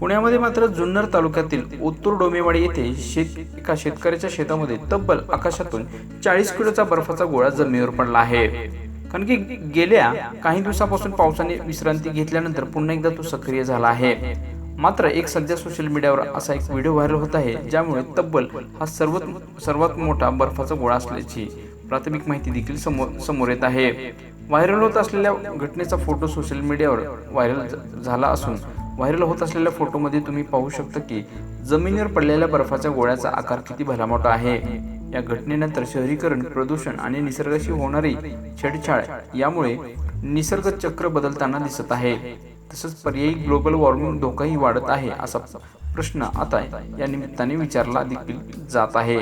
पुण्यामध्ये मात्र जुन्नर तालुक्यातील उत्तूर डोमेवाडी येथे शेत एका शेतकऱ्याच्या शेतामध्ये तब्बल आकाशातून चाळीस किलोचा बर्फाचा गोळा जमिनीवर पडला आहे. कारण की गेल्या काही दिवसापासून पावसाने विश्रांती घेतल्यानंतर पुन्हा एकदा तो सक्रिय झाला आहे. मात्र एक सध्या सोशल मीडियावर असा एक व्हिडिओ व्हायरल होत आहे ज्यामुळे तब्बल हा सर्वात सर्वात मोठा बर्फाचा गोळा असल्याची प्राथमिक माहिती देखील समोर समोर येत आहे. व्हायरल होत असलेल्या घटनेचा फोटो सोशल मीडियावर व्हायरल झाला असून व्हायरल होत असलेल्या फोटोमध्ये तुम्ही पाहू शकता की जमिनीवर पडलेल्या बर्फाच्या गोळ्याचा आकार किती भला मोठा आहे. या घटनेनंतर शहरीकरण प्रदूषण आणि निसर्गाशी होणारी छेडछाड यामुळे निसर्ग चक्र बदलताना दिसत आहे. तसंच पर्यायी ग्लोबल वॉर्मिंग धोकाही वाढत आहे असा प्रश्न आता या निमित्ताने विचारला देखील जात आहे.